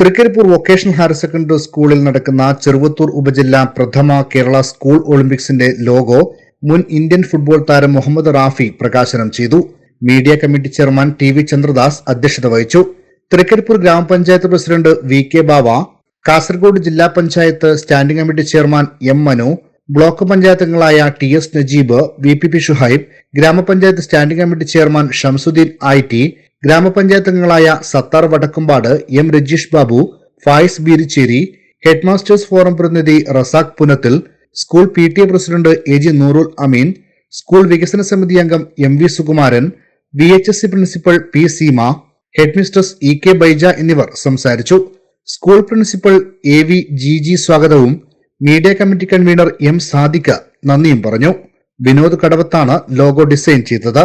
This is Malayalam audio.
തൃക്കരിപ്പൂർ വൊക്കേഷണൽ ഹയർ സെക്കൻഡറി സ്കൂളിൽ നടക്കുന്ന ചെറുവത്തൂർ ഉപജില്ല പ്രഥമ കേരള സ്കൂൾ ഒളിമ്പിക്സിന്റെ ലോഗോ മുൻ ഇന്ത്യൻ ഫുട്ബോൾ താരം മുഹമ്മദ് റാഫി പ്രകാശനം ചെയ്തു. Media committee chairman T V Chandradas അധ്യക്ഷത വഹിച്ചു. തൃക്കരിപ്പൂർ ഗ്രാമപഞ്ചായത്ത് president V K Bava Kasaragod ജില്ലാ panchayat standing committee chairman M Manu block പഞ്ചായത്തംഗങ്ങളായ T S Najeeb V P P Shuhaib ഗ്രാമപഞ്ചായത്ത് standing committee chairman Shamsuddin I T ഗ്രാമപഞ്ചായത്തംഗങ്ങളായ Sathar Vadakkumpad M Rajeesh Babu Fayis Beericheri headmasters forum പ്രതിനിധി Razak Punathil school P T A president A G Nurul Ameen school വികസന സമിതി അംഗം M V Sukumaran V H S C principal P Seema headmistress E K Baija എന്നിവർ സംസാരിച്ചു. School principal A V G G സ്വാഗതവും media committee convener M Sadiqa നന്ദിയും പറഞ്ഞു. വിനോദ് കടവത്താണ് ലോഗോ ഡിസൈൻ ചെയ്തത്.